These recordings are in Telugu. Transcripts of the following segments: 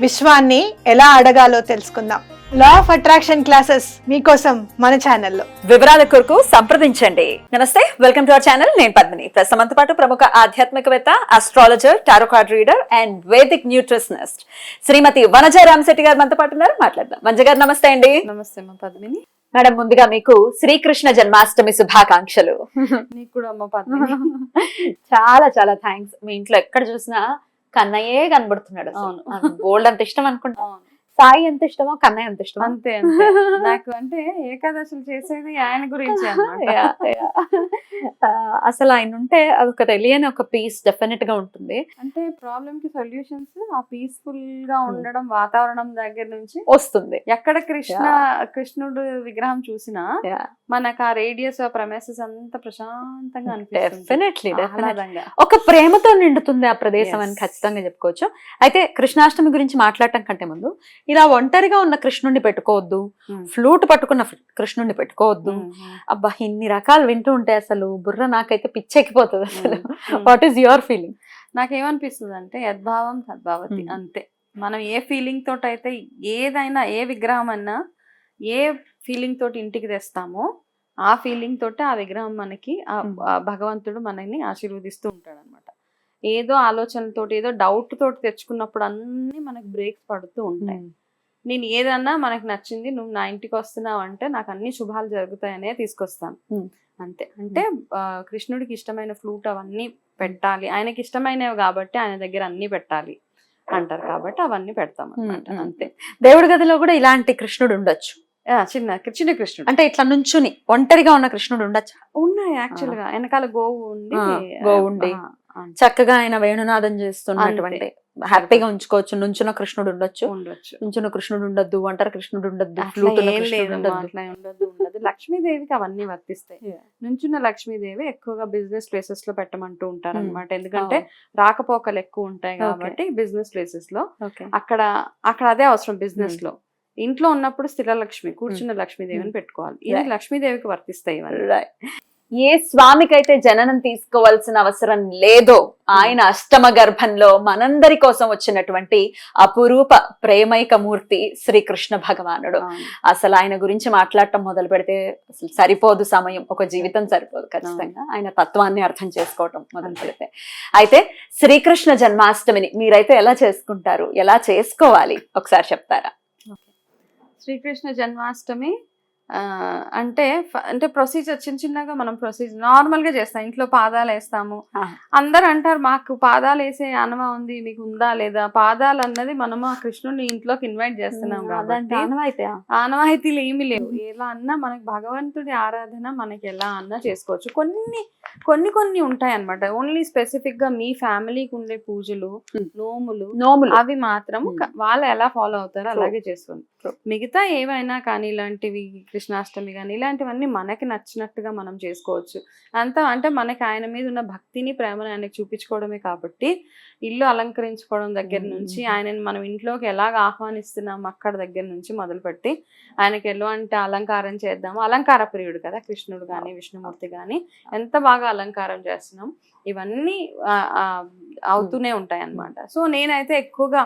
విశ్వాన్ని ఎలా అడగాలో తెలుసుకుందాం. లా ఆఫ్ అట్రాక్షన్ క్లాసెస్ మీకోసం మన ఛానల్లో వివరాల కొరకు సంప్రదించండి. నమస్తే వెల్కమ్ టు అవర్ ఛానల్ నేను పద్మిని. ప్రస్తుతంతో పాటు ప్రముఖ ఆధ్యాత్మికవేత్త astrologer tarot card reader and Vedic nutritionist Shrimati Vanaja Ramasetti గారు మనతో పాటు ఉన్నారు. మాట్లాడదాం. వంజ గారు నమస్తే అండి. నమస్తే అమ్మ పద్మిని. మేడం ముందుగా మీకు శ్రీకృష్ణ జన్మాష్టమి శుభాకాంక్షలు. నీకు కూడా అమ్మ పద్మిని. చాలా చాలా థ్యాంక్స్ మీ ఇంట్లో ఎక్కడ చూసినా కన్నయ్యే కనబడుతున్నాడు అవును. గోల్డ్ అంత ఇష్టం అనుకుంటా. సాయి ఎంత ఇష్టమో కన్నయ్య అంత ఇష్టం అంతే నాకు అంటే ఏకాదశులు చేసేది ఆయన గురించి అసలు ఆయన ఉంటే అదొక తెలియని ఒక పీస్ డెఫినెట్గా ఉంటుంది. అంటే ప్రాబ్లం కి సొల్యూషన్స్ ఆ పీస్ఫుల్గా ఉండడం వాతావరణం దగ్గర నుంచి వస్తుంది. ఎక్కడ కృష్ణ కృష్ణుడు విగ్రహం చూసినా మనకు ఆ రేడియస్ ఆ ప్రమేసెస్ అంత ప్రశాంతంగా డెఫినెట్లీ. ఒక ప్రేమతో నిండుతుంది ఆ ప్రదేశం అని. ఖచ్చితంగా చెప్పుకోవచ్చు అయితే కృష్ణాష్టమి గురించి మాట్లాడటం కంటే ముందు ఇలా ఒంటరిగా ఉన్న కృష్ణుడిని పెట్టుకోవద్దు Hmm. ఫ్లూట్ పట్టుకున్న కృష్ణుడిని పెట్టుకోవద్దు ఉమ్, అబ్బా ఇన్ని రకాలు వింటూ ఉంటే అసలు బుర్ర నాకైతే పిచ్చెక్కిపోతుంది అసలు. వాట్ ఈస్ యువర్ ఫీలింగ్ నాకేమనిపిస్తుంది అంటే యద్భావం తద్భావతి Hmm. అంతే మనం ఏ ఫీలింగ్ తోటి అయితే ఏదైనా ఏ విగ్రహం అన్నా ఏ ఫీలింగ్ తోటి ఇంటికి తెస్తామో ఆ ఫీలింగ్ తోటి ఆ విగ్రహం మనకి ఆ భగవంతుడు మనల్ని ఆశీర్వదిస్తూ ఉంటాడు అనమాట ఏదో ఆలోచనలతోటి ఏదో డౌట్ తోటి తెచ్చుకున్నప్పుడు అన్ని మనకు బ్రేక్స్ పడుతూ ఉంటాయి. నేను ఏదన్నా మనకు నచ్చింది నువ్వు నా ఇంటికి వస్తున్నావు అంటే నాకు అన్ని శుభాలు జరుగుతాయనే తీసుకొస్తాను. అంతే. అంటే కృష్ణుడికి ఇష్టమైన ఫ్లూట్ అవన్నీ పెట్టాలి. ఆయనకి ఇష్టమైనవి కాబట్టి ఆయన దగ్గర అన్ని పెట్టాలి అంటారు కాబట్టి అవన్నీ పెడతాం అన్నమాట. Hmm. అంతే. దేవుడి గదిలో కూడా ఇలాంటి కృష్ణుడు ఉండొచ్చు. చిన్న చిన్న కృష్ణుడు. అంటే ఇట్లా నుంచుని ఒంటరిగా ఉన్న కృష్ణుడు ఉండొచ్చు? ఉన్నాయి యాక్చువల్గా వెనకాల గోవు ఆ, చక్కగా ఆయన వేణునాదం చేస్తున్నటువంటి హ్యాపీగా ఉంచుకోవచ్చు. నుంచున్న కృష్ణుడు ఉండొచ్చు. ఉండొచ్చు. నుంచున్న కృష్ణుడు ఉండొద్దు. ఒంటరి కృష్ణుడు ఉండొద్దు. ఉండదు లక్ష్మీదేవికి అవన్నీ వర్తిస్తాయి. నుంచున్న లక్ష్మీదేవి ఎక్కువగా బిజినెస్ ప్లేసెస్లో పెట్టమంటూ ఉంటారు Hmm. అనమాట ఎందుకంటే రాకపోకలు ఎక్కువ ఉంటాయి. కాబట్టి బిజినెస్ ప్లేసెస్లో అక్కడ అక్కడ అదే అవసరం బిజినెస్లో ఇంట్లో ఉన్నప్పుడు స్థిర లక్ష్మి కూర్చున్న లక్ష్మీదేవిని పెట్టుకోవాలి. ఇది. లక్ష్మీదేవికి వర్తిస్తాయి ఇవన్నీ. ఏ స్వామికైతే జననం తీసుకోవాల్సిన అవసరం లేదో ఆయన అష్టమ గర్భంలో మనందరి కోసం వచ్చినటువంటి అపురూప ప్రేమైక మూర్తి శ్రీకృష్ణ భగవానుడు. అసలు ఆయన గురించి మాట్లాడటం మొదలు పెడితే అసలు సరిపోదు సమయం ఒక జీవితం సరిపోదు ఖచ్చితంగా. ఆయన తత్వాన్ని అర్థం చేసుకోవటం మొదలు పెడితే. అయితే శ్రీకృష్ణ జన్మాష్టమిని మీరైతే ఎలా చేసుకుంటారు? ఎలా చేసుకోవాలి? ఒకసారి చెప్తారా? శ్రీకృష్ణ జన్మాష్టమి అంటే అంటే ప్రొసీజర్ చిన్న చిన్నగా మనం ప్రొసీజర్ నార్మల్గా చేస్తాం. ఇంట్లో పాదాలు వేస్తాము. అందరు అంటారు మాకు పాదాలు వేసే అనుభవం ఉంది మీకు ఉందా లేదా? పాదాలు అన్నది మనము ఆ కృష్ణుని ఇంట్లోకి ఇన్వైట్ చేస్తున్నాం కాబట్టి ఆనవాయితీలు ఏమీ లేవు. ఎలా అన్నా మనకి భగవంతుడి ఆరాధన మనకి ఎలా అన్నా చేసుకోవచ్చు. కొన్ని కొన్ని కొన్ని ఉంటాయి అనమాట ఓన్లీ స్పెసిఫిక్గా మీ ఫ్యామిలీకి ఉండే పూజలు. నోములు నోములు. అవి మాత్రం వాళ్ళు ఎలా ఫాలో అవుతారో. అలాగే చేసుకోండి. మిగతా ఏవైనా కానీ ఇలాంటివి కృష్ణాష్టమి కానీ ఇలాంటివన్నీ మనకి నచ్చినట్టుగా మనం చేసుకోవచ్చు అంతా అంటే మనకి ఆయన మీద ఉన్న భక్తిని ప్రేమను ఆయనకి చూపించుకోవడమే కాబట్టి ఇల్లు అలంకరించుకోవడం దగ్గర. నుంచి ఆయనని మనం ఇంట్లోకి ఎలాగ ఆహ్వానిస్తున్నాం అక్కడ దగ్గర నుంచి మొదలుపెట్టి ఆయనకి ఎలాంటి అలంకారం చేద్దాము అలంకార ప్రియుడు కదా కృష్ణుడు కానీ విష్ణుమూర్తి కానీ ఎంత బాగా అలంకారం చేస్తున్నాం ఇవన్నీ అవుతూనే ఉంటాయి అన్నమాట సో నేనైతే ఎక్కువగా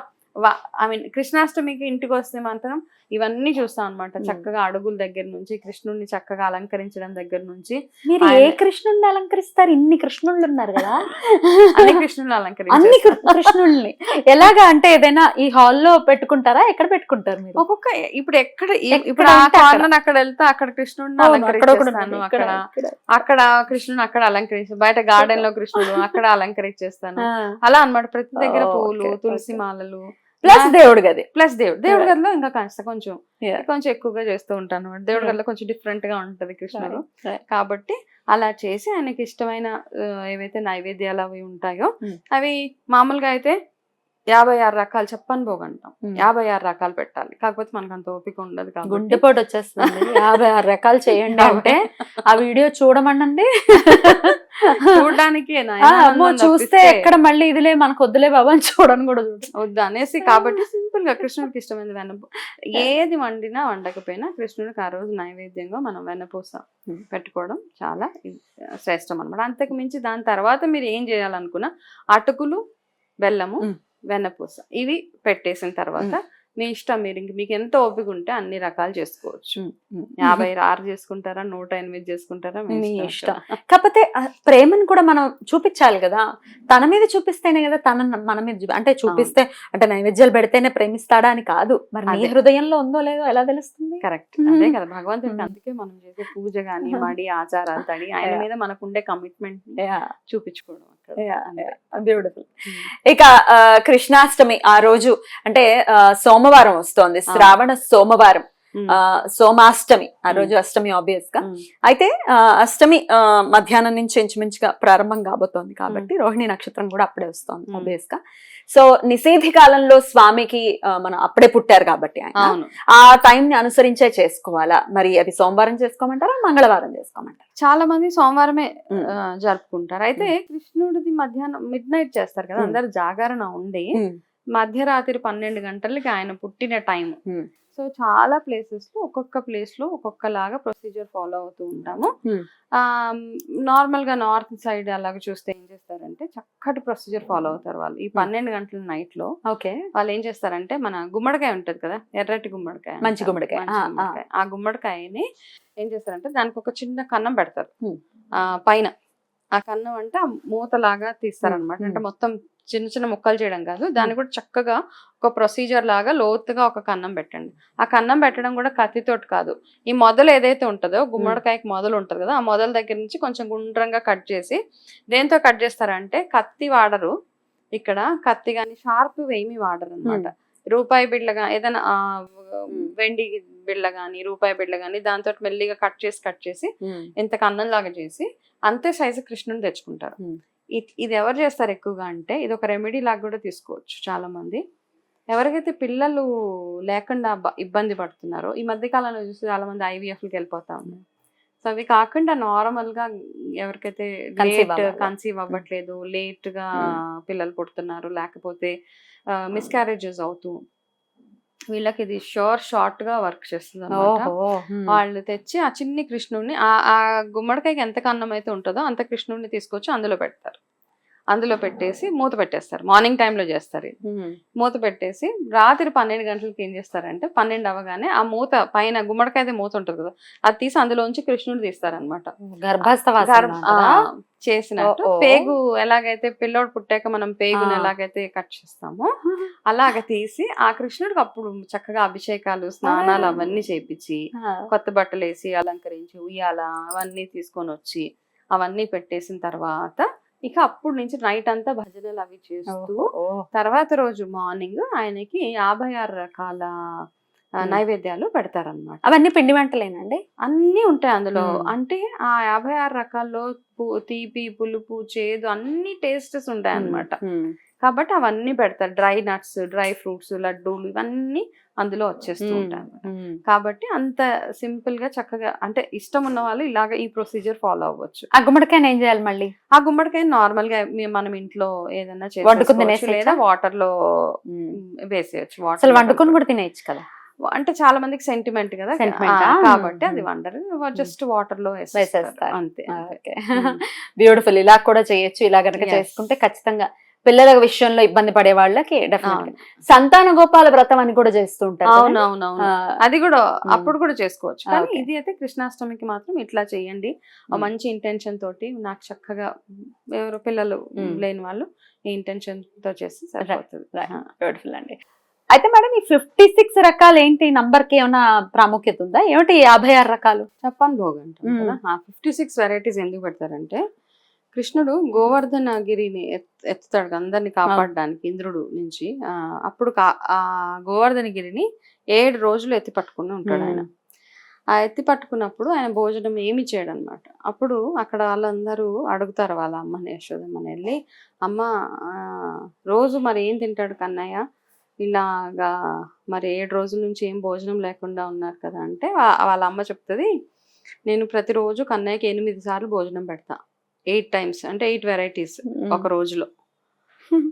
ఐ మీన్ కృష్ణాష్టమికి ఇంటికి వస్తే మాత్రం ఇవన్నీ చూస్తాం అన్నమాట. Hmm. చక్కగా అడుగుల దగ్గర నుంచి కృష్ణుడిని చక్కగా అలంకరించడం దగ్గర నుంచి. మీరు ఏ కృష్ణుడిని అలంకరిస్తారు? ఇన్ని కృష్ణుళ్ళు ఉన్నారు కదా. అన్ని కృష్ణుని అన్ని అలంకరించి కృ- కృష్ణుల్ని. ఎలాగా? అంటే ఏదైనా ఈ హాల్లో పెట్టుకుంటారా? ఎక్కడ పెట్టుకుంటారు మీరు? ఒక్కొక్క ఇప్పుడు ఎక్కడ ఇప్పుడు ఆ. కార్నర్ అక్కడ వెళ్తే అక్కడ కృష్ణుడిని అలంకరించేస్తాను. అక్కడ. అక్కడ కృష్ణుని అక్కడ అలంకరిస్తాను బయట గార్డెన్లో కృష్ణుడు అక్కడ అలంకరించేస్తాను. అలా అన్నమాట. ప్రతి దగ్గర పూలు తులసి. మాలలు ప్లస్ దేవుడు గది ప్లస్ దేవుడు దేవుడి. గదిలో ఇంకా కాస్త కొంచెం. కొంచెం ఎక్కువగా చేస్తూ ఉంటాను దేవుడి. గదిలో కొంచెం డిఫరెంట్గా ఉంటది కృష్ణుడు. కాబట్టి అలా చేసి ఆయనకి ఇష్టమైన ఏవైతే నైవేద్యాలు అవి ఉంటాయో Hmm. అవి మామూలుగా అయితే యాభై ఆరు రకాలు చెప్పని పోగంటాం. యాభై ఆరు రకాలు పెట్టాలి. కాకపోతే మనకు అంత ఓపిక ఉండదు కాబట్టి. గుండెపోటు వచ్చేస్తుంది యాభై ఆరు రకాలు చేయండి అంటే ఆ వీడియో చూడమనండి. చూడడానికి చూస్తే ఎక్కడ మళ్ళీ ఇదిలే మనకు వద్దులే బాబా అని చూడని కూడా వద్దు అనేసి కాబట్టి సింపుల్గా కృష్ణుడికి ఇష్టమైన వెన్నపూ. ఏది వండినా వండకపోయినా కృష్ణుడికి ఆ రోజు నైవేద్యంగా మనం వెన్నపూస పెట్టుకోవడం చాలా శ్రేష్టం అనమాట అంతకు మించి దాని తర్వాత మీరు ఏం చేయాలనుకున్నా అటుకులు బెల్లము. వెన్నపూస. ఇవి పెట్టేసిన తర్వాత మీ ఇష్టం మీరు ఇంక మీకు ఎంత ఓపిక ఉంటే అన్ని రకాలు చేసుకోవచ్చు యాభై ఆరు చేసుకుంటారా నూట ఎనిమిది చేసుకుంటారా మీ ఇష్టం. కాకపోతే ప్రేమను కూడా మనం చూపించాలి కదా తన మీద చూపిస్తేనే కదా తన మన మీద అంటే చూపిస్తే అంటే నైవేద్యాలు పెడితేనే ప్రేమిస్తాడా అని కాదు మరి నీ. హృదయంలో ఉందో లేదో ఎలా తెలుస్తుంది కరెక్ట్. అదే కదా భగవంతుడికి. అందుకే మనం చేసే పూజ గాని మడి ఆచారాలు తడి ఆయన. మీద మనకుండే కమిట్మెంట్ చూపించుకోవడం. బ్యూటిఫుల్. ఇక కృష్ణాష్టమి ఆ రోజు అంటే ఆ, సోమవారం వస్తోంది. శ్రావణ సోమవారం. సోమాష్టమి. ఆ రోజు అష్టమి ఆబ్వియస్గా. అయితే అష్టమి మధ్యాహ్నం నుంచి ఇంచుమించుగా ప్రారంభం కాబోతోంది కాబట్టి రోహిణి నక్షత్రం కూడా అప్పుడే వస్తోంది. ఆబ్వియస్గా సో నిషేధి కాలంలో స్వామికి మనం అప్పుడే పుట్టారు కాబట్టి ఆయన. ఆ టైం ని అనుసరించే చేసుకోవాలా? మరి అది సోమవారం చేసుకోమంటారా మంగళవారం చేసుకోమంటారా? చాలా మంది సోమవారమే జరుపుకుంటారు. అయితే కృష్ణుడిది మధ్యాహ్నం మిడ్ నైట్ చేస్తారు కదా. అందరు జాగరణ ఉండి మధ్యరాత్రి పన్నెండు గంటలకి ఆయన పుట్టిన టైం. సో చాలా ప్లేసెస్లో ఒక్కొక్క ప్లేస్లో ఒక్కొక్కలాగా ప్రొసీజర్ ఫాలో అవుతూ ఉంటాము నార్మల్గా నార్త్ సైడ్ అలాగ చూస్తే ఏం చేస్తారంటే చక్కటి ప్రొసీజర్ ఫాలో అవుతారు వాళ్ళు ఈ పన్నెండు గంటల నైట్లో ఓకే వాళ్ళు ఏం చేస్తారంటే మన గుమ్మడికాయ ఉంటది కదా ఎర్రటి గుమ్మడికాయ మంచి. గుమ్మడికాయ. ఆ, ఆ. గుమ్మడికాయ. ఆ గుమ్మడికాయని ఏం చేస్తారంటే దానికి ఒక చిన్న కన్నం పెడతారు. ఆ పైన ఆ కన్నం అంటే మూతలాగా తీస్తారనమాట. అంటే మొత్తం చిన్న చిన్న ముక్కలు చేయడం కాదు. దాన్ని కూడా చక్కగా ఒక ప్రొసీజర్ లాగా లోతుగా ఒక కన్నం పెట్టండి. ఆ కన్నం పెట్టడం కూడా కత్తితోటి కాదు. ఈ మొదలు ఏదైతే ఉంటుందో గుమ్మడికాయకి మొదలు ఉంటుంది కదా ఆ మొదల దగ్గర నుంచి కొంచెం గుండ్రంగా కట్ చేసి దేంతో కట్ చేస్తారంటే కత్తి వాడరు. ఇక్కడ కత్తి కానీ షార్ప్ ఏమి వాడరు అనమాట రూపాయి బిళ్ళగా ఏదైనా వెండి బిళ్ళ కానీ రూపాయి బిళ్ళ కానీ దాంతో మెల్లిగా కట్ చేసి కట్ చేసి ఇంత కన్నం లాగా చేసి అంతే సైజు కృష్ణుని తెచ్చుకుంటారు. ఇది ఎవరు చేస్తారు ఎక్కువగా అంటే ఇది ఒక రెమెడీ లాగా కూడా తీసుకోవచ్చు చాలా మంది ఎవరికైతే పిల్లలు లేకుండా ఇబ్బంది పడుతున్నారో ఈ మధ్య కాలంలో చూసి చాలా మంది ఐవీఎఫ్కి వెళ్ళిపోతా ఉన్నారు సో అవి కాకుండా నార్మల్గా ఎవరికైతే లేట్. కన్సీవ్ అవ్వట్లేదు లేట్గా Hmm. పిల్లలు పుడుతున్నారు లేకపోతే మిస్క్యారేజెస్ అవుతూ వీళ్ళకి ఇది షోర్ షార్ట్గా వర్క్ చేస్తుంది వాళ్ళు తెచ్చి ఆ చిన్ని కృష్ణుడిని ఆ ఆ గుమ్మడికాయకి ఎంత కన్నం అయితే ఉంటుందో అంత కృష్ణుడిని తీసుకొచ్చి అందులో పెడతారు. అందులో పెట్టేసి మూత పెట్టేస్తారు మార్నింగ్ టైంలో చేస్తారు ఇది. మూత పెట్టేసి రాత్రి పన్నెండు గంటలకి ఏం చేస్తారంటే పన్నెండు అవ్వగానే ఆ మూత పైన గుమ్మడికాయ మూత ఉంటుంది కదా అది తీసి అందులోంచి కృష్ణుడు తీస్తారనమాట గర్భాస్తవాసం చేసినట్టు. పేగు ఎలాగైతే పిల్లోడు పుట్టాక మనం పేగుని. ఎలాగైతే కట్ చేస్తామో అలాగ తీసి ఆ కృష్ణుడికి అప్పుడు చక్కగా అభిషేకాలు స్నానాలు. అవన్నీ చేపించి కొత్త బట్టలు వేసి అలంకరించి ఉయ్యాల అవన్నీ తీసుకొని వచ్చి అవన్నీ పెట్టేసిన తర్వాత ఇక అప్పుడు నుంచి నైట్ అంతా భజనలు అవి చేస్తూ తర్వాత రోజు మార్నింగ్ ఆయనకి యాభై ఆరు రకాల. నైవేద్యాలు పెడతారన్నమాట. అవన్నీ పిండి వంటలేనండి? అన్నీ ఉంటాయి అందులో. అంటే ఆ యాభై ఆరు రకాల్లో తీపి పులుపు చేదు అన్ని టేస్టెస్ ఉంటాయి అన్నమాట కాబట్టి అవన్నీ పెడతారు. డ్రై నట్స్ డ్రై ఫ్రూట్స్ లడ్డూలు ఇవన్నీ అందులో వచ్చేస్తూ ఉంటాయి. కాబట్టి అంత సింపుల్గా చక్కగా అంటే ఇష్టం ఉన్న వాళ్ళు ఇలాగ ఈ ప్రొసీజర్ ఫాలో అవ్వచ్చు. ఆ గుమ్మడికాయని ఏం చేయాలి మళ్ళీ? ఆ గుమ్మడికాయ నార్మల్గా మనం ఇంట్లో ఏదైనా వండుకుని? లేదా వాటర్లో వేసేయచ్చు. వాటర్ వండుకొని కూడా తినేయచ్చు కదా? అంటే చాలా మందికి సెంటిమెంట్ కదా? కాబట్టి అది. వండరు జస్ట్ వాటర్లో వేసేస్తారు. అంతే. బ్యూటిఫుల్ ఇలా కూడా చేయొచ్చు ఇలా Yes. చేసుకుంటే ఖచ్చితంగా పిల్లల విషయంలో ఇబ్బంది పడే వాళ్ళకి. సంతాన గోపాల వ్రతం అని కూడా చేస్తూ ఉంటారు అవును కదండి? అవును అవును ఆ, అది కూడా మ్మ్. అప్పుడు కూడా చేసుకోవచ్చు కానీ. ఇది అయితే కృష్ణాష్టమికి మాత్రం ఇట్లా చేయండి మ్మ్. మంచి ఇంటెన్షన్ తోటి నాకు చక్కగా ఎవరు పిల్లలు. లేని వాళ్ళు ఈ ఇంటెన్షన్తో చేస్తే సరిపోతుంది. బ్యూటిఫుల్ అండి అయితే మేడం ఈ ఫిఫ్టీ సిక్స్ రకాలు ఏంటి? నంబర్కి ఏమైనా ప్రాముఖ్యత ఉందా? ఏమిటి యాభై ఆరు రకాలు? చెప్పాను భోగ్ అంటాం మ్మ్. కదా. ఫిఫ్టీ సిక్స్ వెరైటీస్ ఎందుకు పెడతారంటే కృష్ణుడు గోవర్ధన గిరిని ఎత్- ఎత్తుతాడు అందరిని కాపాడడానికి ఇంద్రుడు నుంచి. అప్పుడు ఆ గోవర్ధన గిరిని ఏడు రోజులు ఎత్తి పట్టుకుని ఉంటాడు ఆయన. ఆ ఎత్తి పట్టుకున్నప్పుడు ఆయన భోజనం ఏమి చేయడు అనమాట అప్పుడు అక్కడ వాళ్ళందరూ అడుగుతారు వాళ్ళ అమ్మని యశోదమ్మని వెళ్ళి అమ్మ రోజు మరి ఏం తింటాడు కన్నయ్య? ఇలాగా మరి ఏడు రోజుల నుంచి ఏం భోజనం లేకుండా ఉన్నారు కదా అంటే వాళ్ళ అమ్మ చెప్తుంది నేను ప్రతిరోజు కన్నయ్యకి ఎనిమిది సార్లు భోజనం పెడతా. ఎయిట్ టైమ్స్ అంటే ఎయిట్ వెరైటీస్ ఒక రోజులో.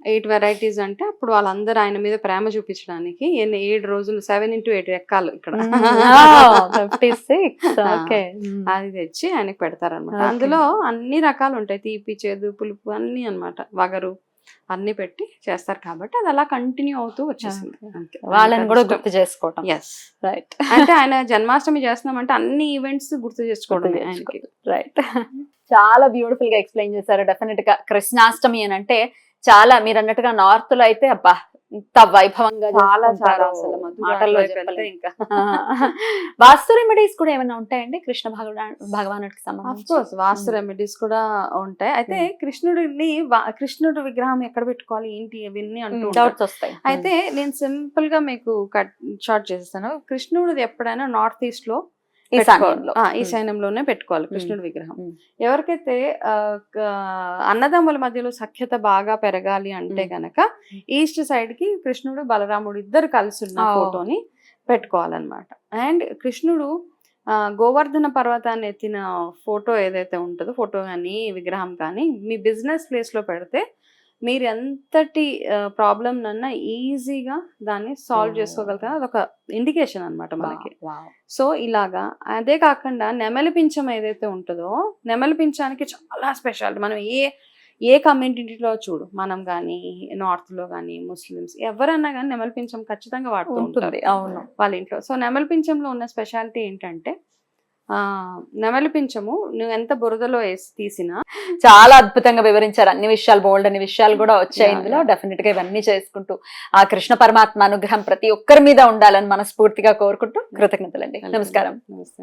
ఎయిట్ వెరైటీస్ అంటే అప్పుడు వాళ్ళందరూ ఆయన మీద ప్రేమ చూపించడానికి ఎన్ని ఏడు రోజులు సెవెన్ ఇంటూ ఎయిట్ ఎక్కాలు ఇక్కడ. అది తెచ్చి ఆయనకి పెడతారనమాట. అందులో అన్ని రకాలు ఉంటాయి. తీపి చేదు పులుపు అన్ని అన్నమాట. వగరు అన్ని పెట్టి చేస్తారు కాబట్టి అది అలా కంటిన్యూ అవుతూ వచ్చేసింది. వాళ్ళని కూడా గుర్తు చేసుకోవటం. Yes. రైట్ అంటే ఆయన జన్మాష్టమి చేస్తున్నామంటే అన్ని ఈవెంట్స్ గుర్తు చేసుకోవడమే ఆయనకి. రైట్ చాలా బ్యూటిఫుల్గా ఎక్స్ప్లెయిన్ చేశారు. డెఫినెట్గా కృష్ణాష్టమి అని అంటే చాలా మీరు అన్నట్టుగా నార్త్లో అయితే అబ్బా ఇంత వైభవంగా చాలా చాలా అసలు మాటల్లో. ఇంకా. వాస్తు రెమెడీస్ కూడా ఏమైనా ఉంటాయండి? కృష్ణ భగవాన్ భగవానుడికి సంబంధించి? వాస్తు. రెమెడీస్ కూడా ఉంటాయి. అయితే కృష్ణుడిని కృష్ణుడి విగ్రహం ఎక్కడ పెట్టుకోవాలి? ఏంటి? అవన్నీ అంటూ. డౌట్స్ వస్తాయి. అయితే నేను సింపుల్గా మీకు కట్ షార్ట్ చేస్తాను కృష్ణుడిది ఎప్పుడైనా నార్త్ ఈస్ట్లో ఈశాన్యంలోనే పెట్టుకోవాలి కృష్ణుడి విగ్రహం. ఎవరికైతే అన్నదమ్ముల మధ్యలో సఖ్యత బాగా పెరగాలి అంటే. గనక ఈస్ట్ సైడ్కి కృష్ణుడు బలరాముడు ఇద్దరు కలిసి ఉన్న. ఫోటోని పెట్టుకోవాలన్నమాట అండ్ కృష్ణుడు గోవర్ధన పర్వతాన్ని ఎత్తిన ఫోటో ఏదైతే ఉంటుందో ఫోటో కానీ విగ్రహం కానీ మీ బిజినెస్ ప్లేస్లో పెడితే మీరు ఎంతటి ప్రాబ్లమ్ నన్నా ఈజీగా దాన్ని సాల్వ్. చేసుకోగలుగుతారు. అదొక ఇండికేషన్ అన్నమాట మనకి. సో ఇలాగా అదే కాకుండా నెమలి పింఛం ఏదైతే ఉంటుందో నెమలి పింఛానికి చాలా స్పెషాలిటీ. మనం ఏ ఏ కమ్యూనిటీలో చూడు మనం కానీ నార్త్లో కానీ ముస్లిమ్స్ ఎవరన్నా కానీ నెమలి పింఛం ఖచ్చితంగా వాడుతూ ఉంటుంది. అవును. వాళ్ళ ఇంట్లో. సో నెమలి పింఛంలో ఉన్న స్పెషాలిటీ ఏంటంటే ఆ నెమలి పింఛము నువ్వు ఎంత బురదలో వేసి తీసినా చాలా అద్భుతంగా వివరించారు. అన్ని విషయాలు బోల్డ్ అన్ని విషయాలు కూడా వచ్చాయి ఇందులో. డెఫినెట్గా ఇవన్నీ చేసుకుంటూ ఆ కృష్ణ పరమాత్మ అనుగ్రహం ప్రతి ఒక్కరి మీద ఉండాలని మనస్ఫూర్తిగా కోరుకుంటూ కృతజ్ఞతలండి. నమస్కారం. నమస్తే